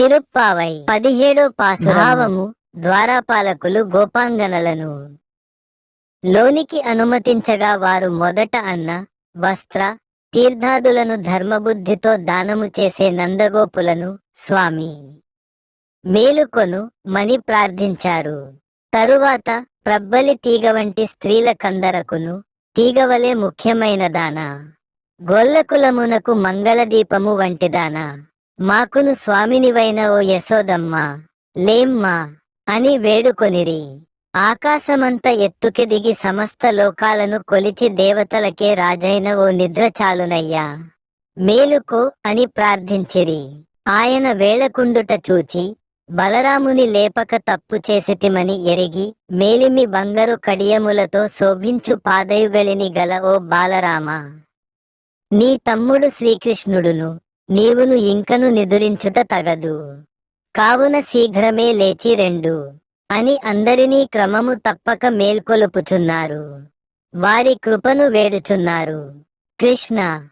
తిరుప్పావై పదిహేడో పాసురావము ద్వారాపాలకులు గోపాంగనలను. లోనికి అనుమతించగా వారు మొదట అన్న వస్త్ర తీర్థాదులను ధర్మబుద్ధితో దానము చేసే నందగోపులను స్వామి మేలుకొను మని ప్రార్థించారు. తరువాత ప్రబ్బలి తీగ వంటి స్త్రీల కందరకును తీగవలే ముఖ్యమైన దాన. గొల్లకులమునకు మంగళదీపము వంటిదానా మాకును స్వామినివైన ఓ యశోదమ్మా లేమ్మా అని వేడుకొనిరి. ఆకాశమంత ఎత్తుకెదిగి సమస్త లోకాలను కొలిచి దేవతలకే రాజైన ఓ నిద్ర చాలునయ్యా మేలుకో అని ప్రార్థించిరి. ఆయన వేళకుండుట చూచి బలరాముని లేపక తప్పు చేసితిమని ఎరిగి మేలిమి బంగారు కడియములతో శోభించు పాదయుగలిని గల ఓ బాలరామ. నీ తమ్ముడు శ్రీకృష్ణుడును నీవును ఇంకను నిదురించుట తగదు. కావున శీఘ్రమే లేచి రెండు. అని అందరినీ క్రమము తప్పక మేల్కొలుపుచున్నారు. వారి కృపను వేడుచున్నారు. కృష్ణ